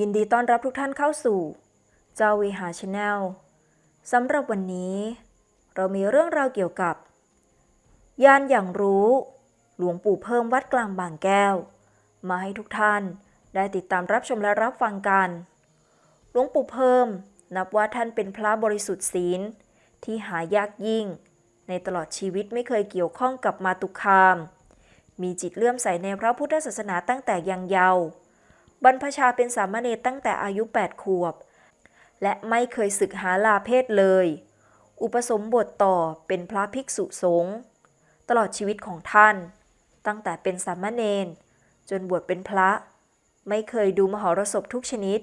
ยินดีต้อนรับทุกท่านเข้าสู่ เจ้าวิหาชาแนลสำหรับวันนี้ เรามีเรื่องราวเกี่ยวกับ ยานอย่างรู้ หลวงปู่เพิ่มวัดกลางบางแก้ว มาให้ทุกท่านได้ติดตามรับชมและรับฟังกัน หลวงปู่เพิ่มนับว่าท่านเป็นพระบริสุทธิ์ศีล ที่หายากยิ่ง ในตลอดชีวิตไม่เคยเกี่ยวข้องกับมาตุคาม มีจิตเลื่อมใสในพระพุทธศาสนาตั้งแต่ยังเยาว์ บรรพชาเป็นสามเณรตั้งแต่อายุ 8 ขวบ และไม่เคยศึกหาลาเพศเลย อุปสมบทต่อเป็นพระภิกษุสงฆ์ตลอดชีวิตของท่าน ตั้งแต่เป็นสามเณรจนบวชเป็นพระ ไม่เคยดูมหรสพทุกชนิด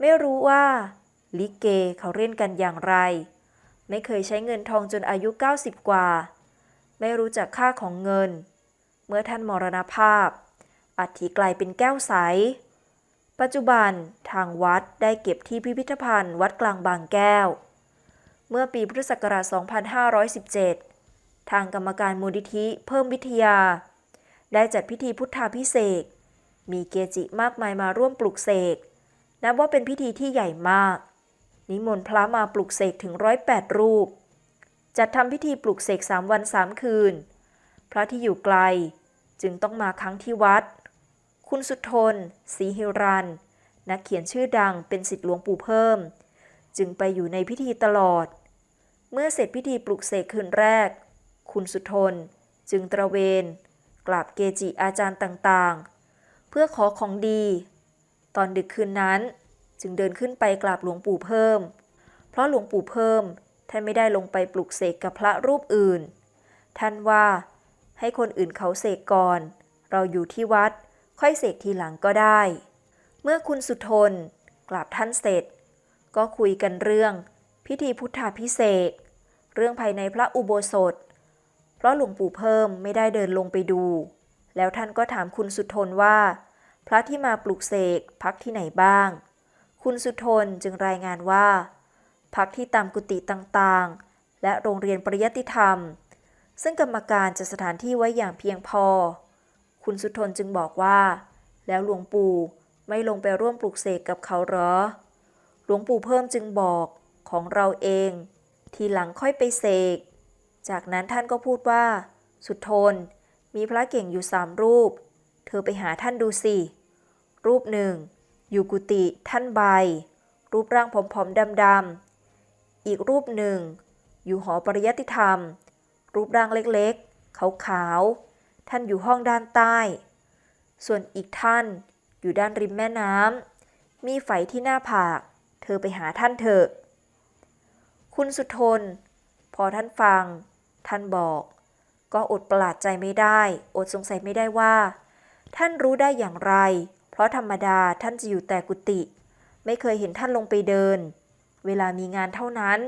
ไม่รู้ว่า ลิเกเขาเล่นกันอย่างไร ไม่เคยใช้เงินทองจนอายุ 90 กว่า ไม่รู้จักค่าของเงิน เมื่อท่านมรณภาพอัฐิกลายเป็นแก้วใส ปัจจุบันทางวัดได้เก็บที่พิพิธภัณฑ์วัดกลางบางแก้ว เมื่อปีพุทธศักราช 2517 ทางกรรมการมูลนิธิเพิ่มวิทยา ได้จัดพิธีพุทธาพิเศษมีเกจิมากมายมาร่วมปลุกเสก นับว่าเป็นพิธีที่ใหญ่มาก นิมนต์พระมาปลุกเสกถึงร้อยแปดรูป จัดทำพิธีปลุกเสกสามวันสามคืน พระที่อยู่ไกลจึงต้องมาครั้งที่วัด คุณสุทนศรีฮิรัน นักเขียนชื่อดังเป็นศิษย์หลวงปู่เพิ่ม จึงไปอยู่ในพิธีตลอด เมื่อเสร็จพิธีปลุกเสกคืนแรก คุณสุทนจึงตระเวน กราบเกจิอาจารย์ต่างๆ เพื่อขอของดี ตอนดึกคืนนั้นจึงเดินขึ้นไปกราบหลวงปู่เพิ่ม เพราะหลวงปู่เพิ่มท่านไม่ได้ลงไปปลุกเสกกับพระรูปอื่น ท่านว่าให้คนอื่นเขาเสกก่อน เราอยู่ที่วัด ค่อยเสกทีหลังก็ได้ เมื่อคุณสุทนกราบท่านเสร็จ ก็คุยกันเรื่อง พิธีพุทธาพิเศษเรื่องภายในพระอุโบสถ เพราะหลวงปู่เพิ่มไม่ได้เดินลงไปดู แล้วท่านก็ถามคุณสุทนว่า พระที่มาปลุกเสกพักที่ไหนบ้าง คุณสุทนจึงรายงานว่า พักที่ตามกุฏิต่างๆ และโรงเรียนปริยติธรรม ซึ่งกรรมการจัดสถานที่ไว้อย่างเพียงพอ คุณสุทนจึงบอกว่า แล้วหลวงปู่ไม่ลงไปร่วมปลุกเสกกับเขาเหรอ หลวงปู่เพิ่มจึงบอกของเราเอง ทีหลังค่อยไปเสก จากนั้นท่านก็พูดว่า สุทนมีพระเก่งอยู่สามรูป เธอไปหาท่านดูสิ รูปหนึ่ง อยู่กุฏิท่านใบ รูปร่างผอมๆดำๆ อีกรูปหนึ่ง อยู่หอปริยัติธรรม รูปร่างเล็กๆ ขาวๆ ท่านอยู่ห้องด้านใต้ ส่วนอีกท่านอยู่ด้านริมแม่น้ำ มีไฝที่หน้าผาก เธอไปหาท่านเถอะ คุณสุทน พอท่านฟัง ท่านบอก ก็อดประหลาดใจไม่ได้ อดสงสัยไม่ได้ว่า ท่านรู้ได้อย่างไร เพราะธรรมดาท่านจะอยู่แต่กุฏิ ไม่เคยเห็นท่านลงไปเดิน เวลามีงานเท่านั้น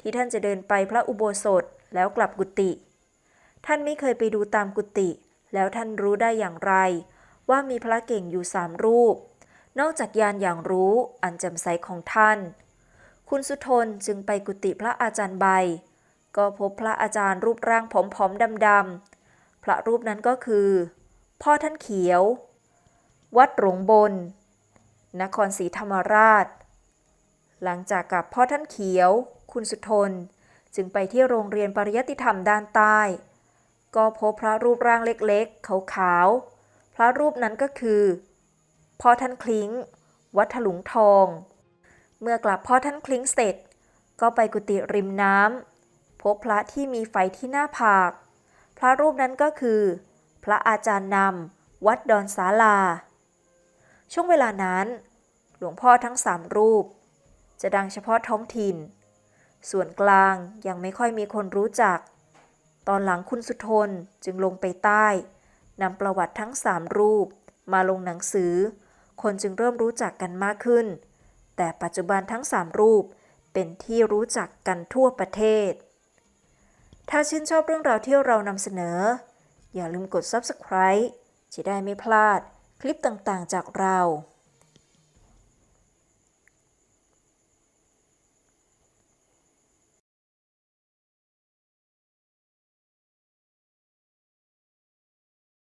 ที่ท่านจะเดินไปพระอุโบสถแล้วกลับกุฏิ ท่านไม่เคยไปดูตามกุฏิ แล้วท่านรู้ได้อย่างไร ว่ามีพระเก่งอยู่สามรูป นอกจากยานอย่างรู้อันแจ่มใสของท่าน คุณสุทนจึงไปกุฏิพระอาจารย์ใบ ก็พบพระอาจารย์รูปร่างผอมๆดำๆพระรูปนั้นก็คือ พ่อท่านเขียว วัดหลงบน นครศรีธรรมราช หลังจากกับพ่อท่านเขียว คุณสุทนจึงไปที่โรงเรียนปริยติธรรมด้านใต้ ก็พบพระรูปร่างเล็กๆ ขาวๆ พระรูปนั้นก็คือ พ่อท่านคลิ้ง วัดถลุงทอง เมื่อกลับพ่อท่านคลิ้งเสร็จ ก็ไปกุฏิริมน้ำพบพระที่มีไฟที่หน้าผาก พระรูปนั้นก็คือ พระอาจารย์นำวัดดอนสาลา ช่วงเวลานั้น หลวงพ่อทั้งสามรูป จะดังเฉพาะท้องถิ่น ส่วนกลางยังไม่ค่อยมีคนรู้จัก ตอนหลังคุณสุทนจึงลงไปใต้นำประวัติทั้งสามรูป มาลงหนังสือ คนจึงเริ่มรู้จักกันมากขึ้น แต่ปัจจุบันทั้งสามรูปเป็นที่รู้จักกันทั่วประเทศ ถ้าชื่นชอบเรื่องราวที่เรานำเสนอ อย่าลืมกด Subscribe จะได้ไม่พลาดคลิปต่างๆจากเรา